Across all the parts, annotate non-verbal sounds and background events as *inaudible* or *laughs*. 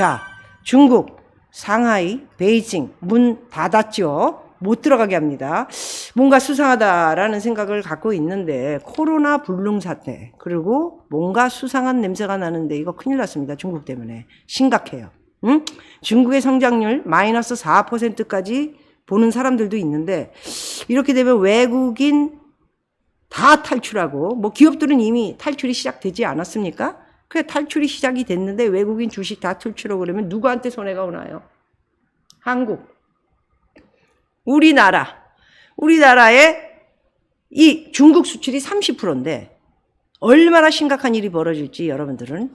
자, 중국, 상하이, 베이징 문 닫았죠. 못 들어가게 합니다. 뭔가 수상하다라는 생각을 갖고 있는데 코로나 불능 사태 그리고 뭔가 수상한 냄새가 나는데 이거 큰일 났습니다. 중국 때문에 심각해요. 응? 중국의 성장률 마이너스 4%까지 보는 사람들도 있는데 이렇게 되면 외국인 다 탈출하고 뭐 기업들은 이미 탈출이 시작되지 않았습니까? 그 탈출이 시작이 됐는데 외국인 주식 다 탈출하고 그러면 누구한테 손해가 오나요? 한국. 우리나라. 우리나라의 이 중국 수출이 30%인데 얼마나 심각한 일이 벌어질지 여러분들은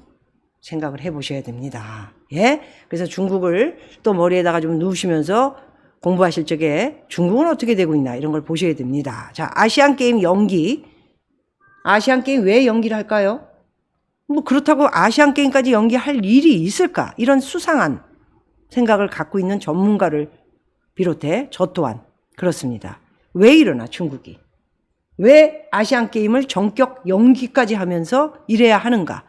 생각을 해 보셔야 됩니다. 예? 그래서 중국을 또 머리에다가 좀 누우시면서 공부하실 적에 중국은 어떻게 되고 있나 이런 걸 보셔야 됩니다. 자, 아시안 게임 연기. 아시안 게임 왜 연기를 할까요? 뭐 그렇다고 아시안 게임까지 연기할 일이 있을까? 이런 수상한 생각을 갖고 있는 전문가를 비롯해 저 또한 그렇습니다. 왜 이러나 중국이? 왜 아시안 게임을 전격 연기까지 하면서 이래야 하는가?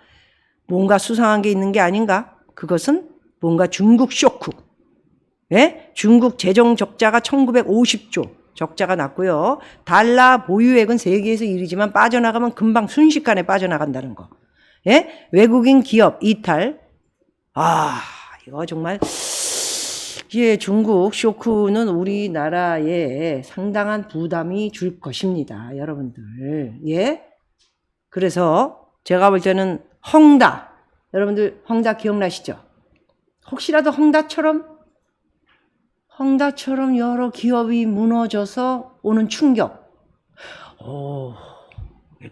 뭔가 수상한 게 있는 게 아닌가? 그것은 뭔가 중국 쇼크. 예? 중국 재정 적자가 1950조 적자가 났고요. 달러 보유액은 세계에서 1위지만 빠져나가면 금방 순식간에 빠져나간다는 거. 예? 외국인 기업 이탈. 아, 이거 정말 예, 중국 쇼크는 우리나라에 상당한 부담이 줄 것입니다. 여러분들. 예? 그래서 제가 볼 때는 헝다. 여러분들 헝다 기억나시죠? 혹시라도 헝다처럼 헝다처럼 여러 기업이 무너져서 오는 충격. 오,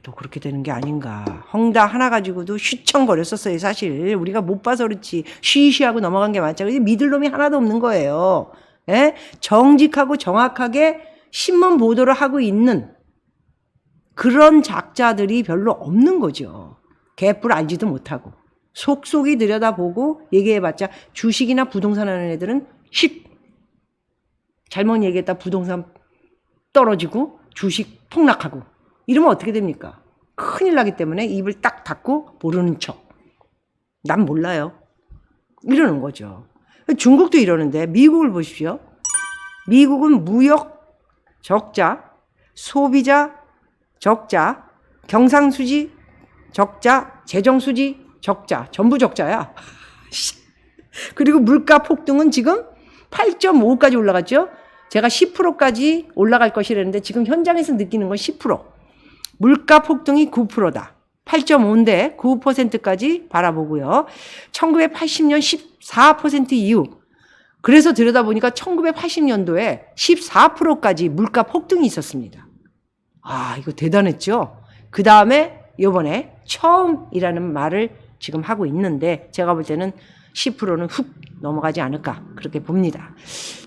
또 그렇게 되는 게 아닌가. 헝다 하나 가지고도 휘청거렸었어요, 사실. 우리가 못 봐서 그렇지. 쉬쉬하고 넘어간 게 많죠. 근데 믿을 놈이 하나도 없는 거예요. 예? 정직하고 정확하게 신문 보도를 하고 있는 그런 작자들이 별로 없는 거죠. 개뿔 알지도 못하고. 속속이 들여다보고 얘기해봤자 주식이나 부동산 하는 애들은 휙 잘못 얘기했다 부동산 떨어지고 주식 폭락하고 이러면 어떻게 됩니까? 큰일 나기 때문에 입을 딱 닫고 모르는 척. 난 몰라요. 이러는 거죠. 중국도 이러는데 미국을 보십시오. 미국은 무역 적자, 소비자 적자, 경상수지 적자, 재정수지 적자, 전부 적자야. *laughs* 그리고 물가 폭등은 지금 8.5까지 올라갔죠? 제가 10%까지 올라갈 것이라는데 지금 현장에서 느끼는 건 10%. 물가 폭등이 9%다. 8.5인데 9%까지 바라보고요. 1980년 14% 이후. 그래서 들여다보니까 1980년도에 14%까지 물가 폭등이 있었습니다. 아, 이거 대단했죠? 그 다음에 요번에 처음이라는 말을 지금 하고 있는데 제가 볼 때는 10%는 훅 넘어가지 않을까 그렇게 봅니다.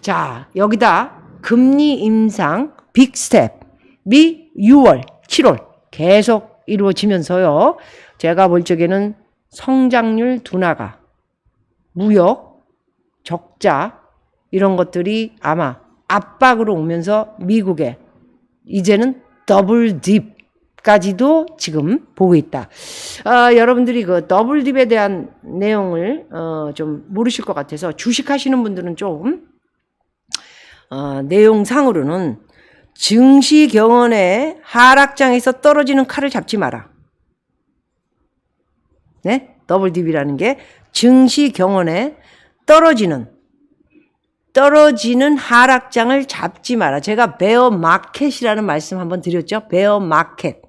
자, 여기다 금리 인상 빅스텝이 6월, 7월 계속 이루어지면서요. 제가 볼 적에는 성장률 둔화가 무역 적자 이런 것들이 아마 압박으로 오면서 미국에 이제는 더블 딥까지도 지금 보고 있다. 아, 여러분들이 그 더블 딥에 대한 내용을 어, 좀 모르실 것 같아서 주식하시는 분들은 좀 어, 내용상으로는 증시 경원의 하락장에서 떨어지는 칼을 잡지 마라. 네? 더블 딥이라는 게 증시 경원에 떨어지는 떨어지는 하락장을 잡지 마라. 제가 베어 마켓이라는 말씀 한번 드렸죠. 베어 마켓.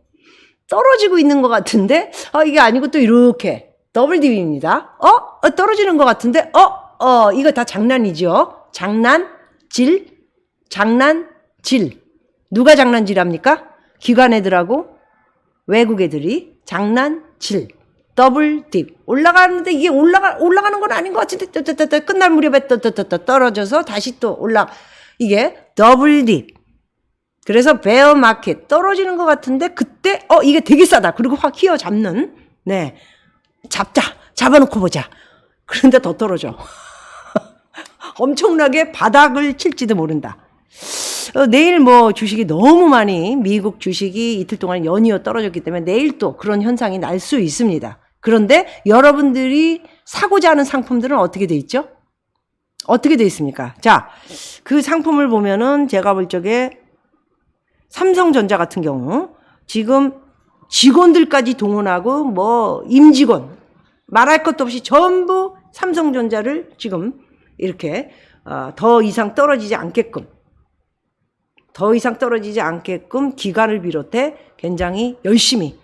떨어지고 있는 것 같은데, 어, 이게 아니고 또 이렇게 더블 딥입니다. 어? 어, 떨어지는 것 같은데, 어? 어, 이거 다 장난이죠. 장난, 질, 장난, 질. 누가 장난질 합니까? 기관 애들하고 외국 애들이 장난, 질. 더블 딥. 올라가는데 이게 올라가, 올라가는 건 아닌 것 같은데, 또, 끝날 무렵에 떨어져서 다시 또 올라. 이게 더블 딥. 그래서 베어 마켓 떨어지는 것 같은데 그때 어 이게 되게 싸다. 그리고 확 휘어 잡는 네 잡자 잡아놓고 보자. 그런데 더 떨어져. *laughs* 엄청나게 바닥을 칠지도 모른다. 어, 내일 뭐 주식이 너무 많이 미국 주식이 이틀 동안 연이어 떨어졌기 때문에 내일 또 그런 현상이 날 수 있습니다. 그런데 여러분들이 사고자 하는 상품들은 어떻게 돼 있죠? 어떻게 돼 있습니까? 자, 그 상품을 보면은 제가 볼 적에 삼성전자 같은 경우 지금 직원들까지 동원하고 뭐 임직원 말할 것도 없이 전부 삼성전자를 지금 이렇게 어, 더 이상 떨어지지 않게끔 더 이상 떨어지지 않게끔 기간을 비롯해 굉장히 열심히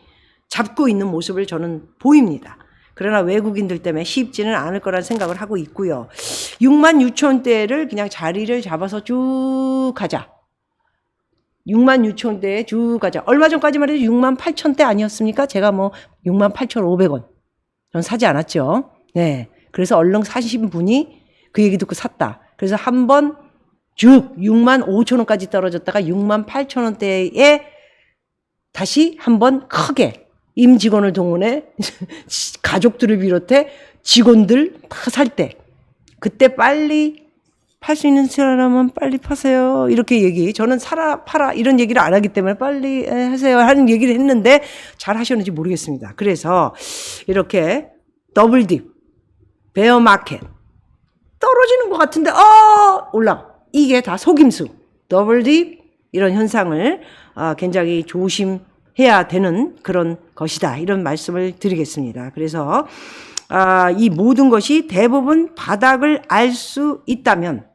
잡고 있는 모습을 저는 보입니다. 그러나 외국인들 때문에 쉽지는 않을 거란 생각을 하고 있고요. 6만 6천 대를 그냥 자리를 잡아서 쭉 가자. 6만 6천 대에 쭉 가자. 얼마 전까지만 해도 6만 8천 대 아니었습니까? 제가 뭐 6만 8천 5백원. 전 사지 않았죠. 네. 그래서 얼른 사신 분이 그 얘기 듣고 샀다. 그래서 한번 쭉 6만 5천 원까지 떨어졌다가 6만 8천 원대에 다시 한번 크게 임직원을 동원해 *laughs* 가족들을 비롯해 직원들 다 살 때 그때 빨리 팔 수 있는 사람은 빨리 파세요. 이렇게 얘기. 저는 사라, 팔아. 이런 얘기를 안 하기 때문에 빨리 에, 하세요. 하는 얘기를 했는데 잘 하셨는지 모르겠습니다. 그래서 이렇게 더블딥, 베어마켓, 떨어지는 것 같은데, 어, 올라. 이게 다 속임수. 더블 딥, 이런 현상을 아, 굉장히 조심해야 되는 그런 것이다. 이런 말씀을 드리겠습니다. 그래서 아, 이 모든 것이 대부분 바닥을 알 수 있다면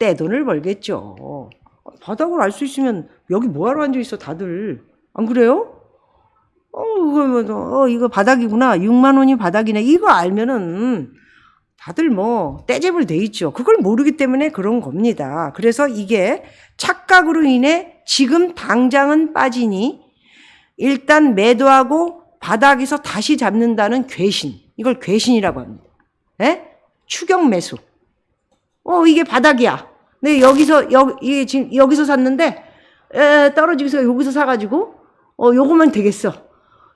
떼돈을 벌겠죠. 바닥을 알 수 있으면 여기 뭐하러 앉아 있어 다들 안 그래요? 어 이거 뭐, 어 이거 바닥이구나 6만 원이 바닥이네 이거 알면은 다들 뭐 떼집을 돼 있죠. 그걸 모르기 때문에 그런 겁니다. 그래서 이게 착각으로 인해 지금 당장은 빠지니 일단 매도하고 바닥에서 다시 잡는다는 괴신. 이걸 괴신이라고 합니다. 예? 추격 매수. 어, 이게 바닥이야. 네, 여기서, 여, 이게 지금 여기서 샀는데, 에, 떨어지면서 여기서 사 가지고, 어, 요거면 되겠어.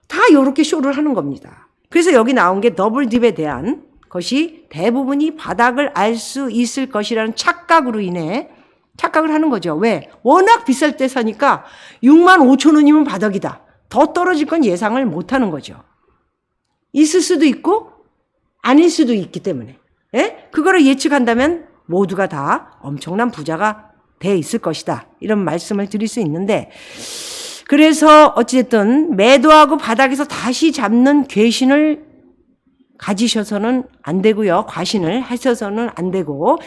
다 요렇게 쇼를 하는 겁니다. 그래서 여기 나온 게 더블 딥에 대한 것이 대부분이 바닥을 알 수 있을 것이라는 착각으로 인해 착각을 하는 거죠. 왜? 워낙 비쌀 때 사니까 6만 5천 원이면 바닥이다. 더 떨어질 건 예상을 못 하는 거죠. 있을 수도 있고 아닐 수도 있기 때문에. 예? 그거를 예측한다면 모두가 다 엄청난 부자가 돼 있을 것이다. 이런 말씀을 드릴 수 있는데 그래서 어찌됐든 매도하고 바닥에서 다시 잡는 괴신을 가지셔서는 안 되고요. 과신을 하셔서는 안 되고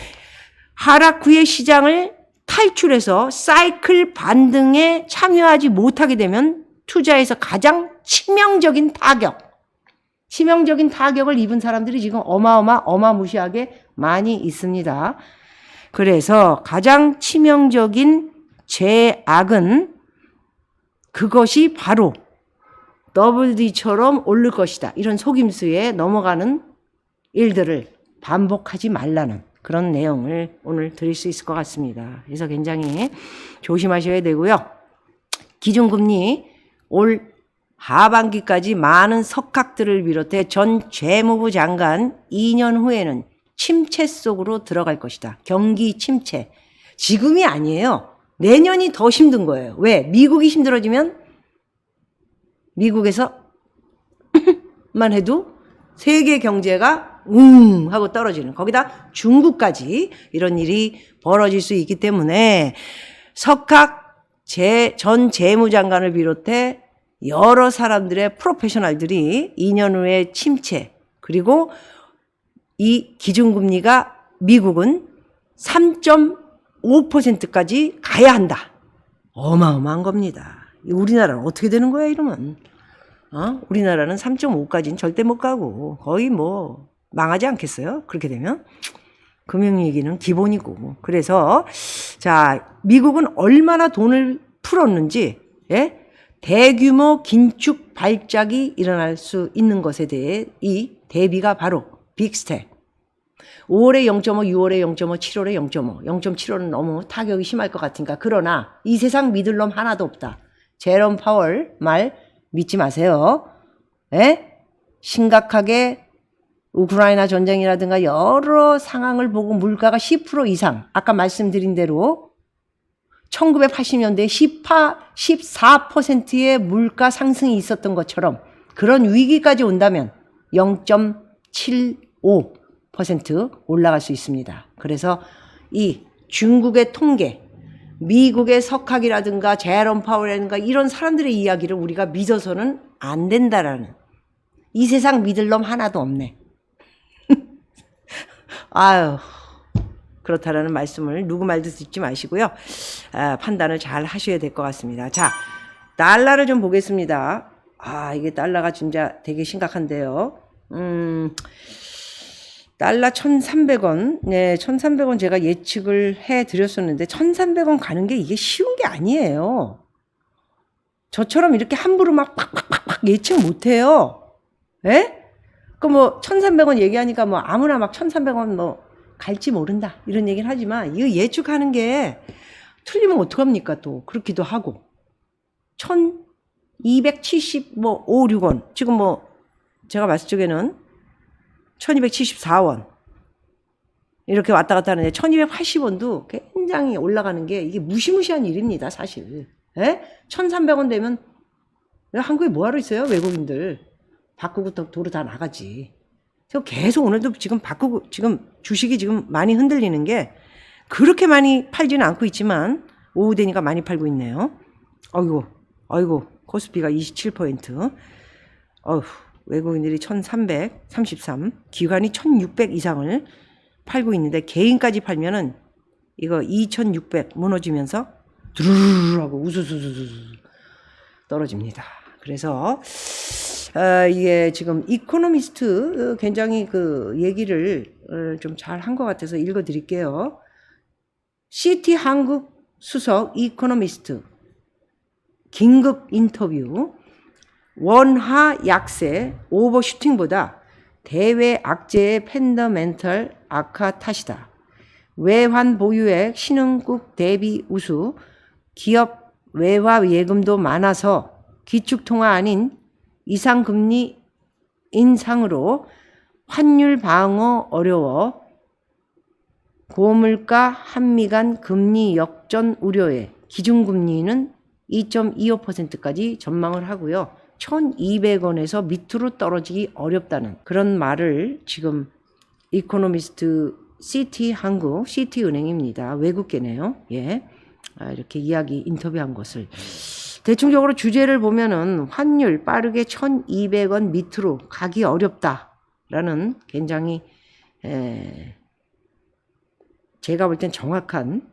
하락 후의 시장을 탈출해서 사이클 반등에 참여하지 못하게 되면 투자에서 가장 치명적인 타격, 치명적인 타격을 입은 사람들이 지금 어마어마 어마무시하게 많이 있습니다. 그래서 가장 치명적인 죄악은 그것이 바로 더블디처럼 오를 것이다. 이런 속임수에 넘어가는 일들을 반복하지 말라는 그런 내용을 오늘 드릴 수 있을 것 같습니다. 그래서 굉장히 조심하셔야 되고요. 기준금리 올 하반기까지 많은 석학들을 비롯해 전 재무부 장관 2년 후에는 침체 속으로 들어갈 것이다. 경기 침체. 지금이 아니에요. 내년이 더 힘든 거예요. 왜? 미국이 힘들어지면 미국에서 만 해도 세계 경제가 웅 하고 떨어지는 거기다 중국까지 이런 일이 벌어질 수 있기 때문에 석학 제, 전 재무장관을 비롯해 여러 사람들의 프로페셔널들이 2년 후에 침체 그리고 이 기준금리가 미국은 3.5%까지 가야 한다. 어마어마한 겁니다. 우리나라는 어떻게 되는 거야 이러면? 어? 우리나라는 3.5까지는 절대 못 가고 거의 뭐 망하지 않겠어요? 그렇게 되면 금융 위기는 기본이고 그래서 자 미국은 얼마나 돈을 풀었는지 예? 대규모 긴축 발작이 일어날 수 있는 것에 대해 이 대비가 바로 빅스텝 5월에 0.5, 6월에 0.5, 7월에 0.5. 0.75는 너무 타격이 심할 것 같으니까. 그러나 이 세상 믿을 놈 하나도 없다. 제롬 파월 말 믿지 마세요. 에? 심각하게 우크라이나 전쟁이라든가 여러 상황을 보고 물가가 10% 이상, 아까 말씀드린 대로 1980년대에 18, 14%의 물가 상승이 있었던 것처럼 그런 위기까지 온다면 0.75 0.5% 올라갈 수 있습니다. 그래서 이 중국의 통계, 미국의 석학이라든가 제롬 파월이라든가 이런 사람들의 이야기를 우리가 믿어서는 안 된다라는 이 세상 믿을 놈 하나도 없네. *laughs* 아유. 그렇다라는 말씀을 누구 말도 듣지 마시고요. 아, 판단을 잘 하셔야 될 것 같습니다. 자, 달러를 좀 보겠습니다. 아, 이게 달러가 진짜 되게 심각한데요. 음, 달러 1,300원. 네, 1,300원 제가 예측을 해 드렸었는데 1,300원 가는 게 이게 쉬운 게 아니에요. 저처럼 이렇게 함부로 막 팍팍팍팍 예측 못 해요. 예? 그뭐 1,300원 얘기하니까 뭐 아무나 막 1,300원 뭐 갈지 모른다. 이런 얘기를 하지만 이거 예측하는 게 틀리면 어떡합니까 또. 그렇기도 하고. 1,270, 뭐, 5, 6원. 지금 뭐, 제가 봤을 적에는 1274원. 이렇게 왔다 갔다 하는데 1280원도 굉장히 올라가는 게 이게 무시무시한 일입니다, 사실. 예? 1300원 되면 한국에 뭐하러 있어요, 외국인들. 바꾸고 또 도로 다 나가지. 그래서 계속 오늘도 지금 바꾸고, 지금 주식이 지금 많이 흔들리는 게 그렇게 많이 팔지는 않고 있지만 오후 되니까 많이 팔고 있네요. 아이고, 아이고, 코스피가 27%. 어휴, 외국인들이 1333, 기관이 1600 이상을 팔고 있는데 개인까지 팔면은 이거 2600 무너지면서 두루루루 하고 우수수수수 떨어집니다. 그래서 어, 이게 지금 이코노미스트 어, 굉장히 그 얘기를 어, 좀잘 한 것 같아서 읽어 드릴게요. CT 한국 수석 이코노미스트 긴급 인터뷰 원하 약세 오버슈팅보다 대외 악재의 팬더멘털 악화 탓이다. 외환 보유액 신흥국 대비 우수 기업 외화 예금도 많아서 기축통화 아닌 이상금리 인상으로 환율 방어 어려워 고물가 한미 간 금리 역전 우려에 기준금리는 2.25%까지 전망을 하고요. 1,200원에서 밑으로 떨어지기 어렵다는 그런 말을 지금 이코노미스트 CT 한국 CT 은행입니다. 외국계네요. 예. 아, 이렇게 이야기 인터뷰한 것을 대충적으로 주제를 보면은 환율 빠르게 1,200원 밑으로 가기 어렵다라는 굉장히 에, 제가 볼 땐 정확한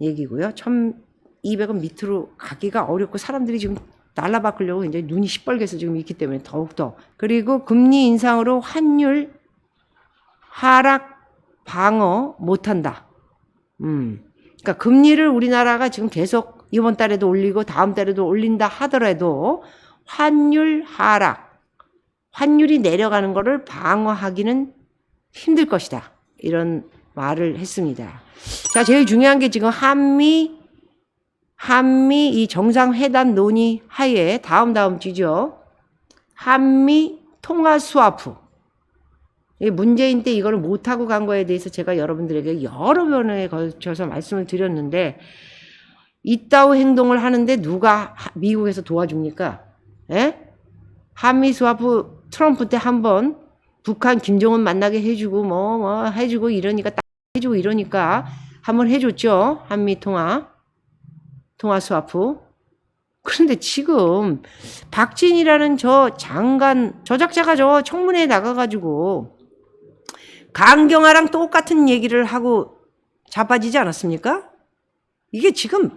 얘기고요. 1,200원 밑으로 가기가 어렵고 사람들이 지금 달러 바꾸려고 이제 눈이 시뻘개서 지금 있기 때문에 더욱더 그리고 금리 인상으로 환율 하락 방어 못한다. 음. 그러니까 금리를 우리나라가 지금 계속 이번 달에도 올리고 다음 달에도 올린다 하더라도 환율 하락, 환율이 내려가는 것을 방어하기는 힘들 것이다. 이런 말을 했습니다. 자, 제일 중요한 게 지금 한미 한미 이 정상회담 논의 하에 다음 다음 주죠. 한미 통화 스와프. 이 문재인 때 이걸 못하고 간 거에 대해서 제가 여러분들에게 여러 번에 걸쳐서 말씀을 드렸는데 이따위 행동을 하는데 누가 하- 미국에서 도와줍니까? 예? 한미 스와프 트럼프 때 한 번 북한 김정은 만나게 해주고 뭐 뭐 해주고 이러니까 딱 해주고 이러니까 한번 해줬죠 한미 통화 통화 스와프. 그런데 지금 박진이라는 저 장관 저 작자가 저 청문회에 나가가지고 강경화랑 똑같은 얘기를 하고 자빠지지 않았습니까? 이게 지금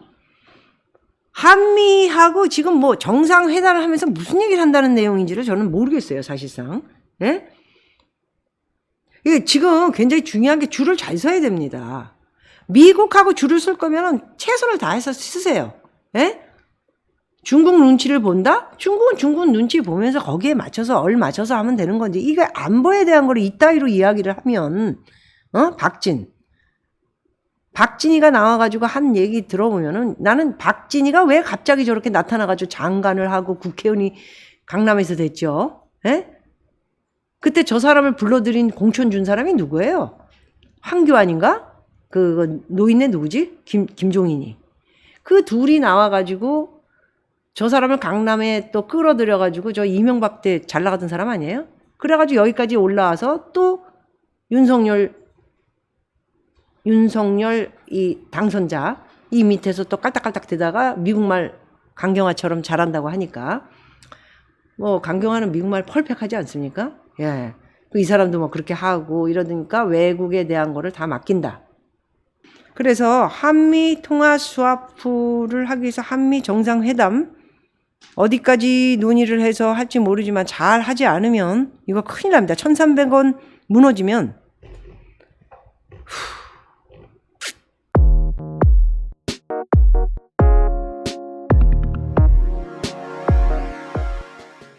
한미하고 지금 뭐 정상회담을 하면서 무슨 얘기를 한다는 내용인지를 저는 모르겠어요, 사실상. 예? 이게 지금 굉장히 중요한 게 줄을 잘 서야 됩니다. 미국하고 줄을 쓸 거면 최선을 다해서 쓰세요. 예? 중국 눈치를 본다? 중국은 중국 눈치 보면서 거기에 맞춰서 얼 맞춰서 하면 되는 건지 이게 안보에 대한 걸 이따위로 이야기를 하면 어 박진 박진이가 나와가지고 한 얘기 들어보면은 나는 박진이가 왜 갑자기 저렇게 나타나가지고 장관을 하고 국회의원이 강남에서 됐죠? 예? 그때 저 사람을 불러들인 공천 준 사람이 누구예요? 황교안인가? 그 노인네 누구지? 김 김종인이. 그 둘이 나와가지고 저 사람을 강남에 또 끌어들여가지고 저 이명박 때 잘 나가던 사람 아니에요? 그래가지고 여기까지 올라와서 또 윤석열 윤석열 이 당선자 이 밑에서 또 깔딱깔딱 대다가 미국말 강경화처럼 잘한다고 하니까 뭐 강경화는 미국말 펄펙하지 않습니까? 예. 그이 사람도 뭐 그렇게 하고 이러니까 외국에 대한 거를 다 맡긴다. 그래서 한미 통화 스와프를 하기 위해서 한미 정상회담 어디까지 논의를 해서 할지 모르지만 잘 하지 않으면 이거 큰일 납니다. 1,300원 무너지면 후,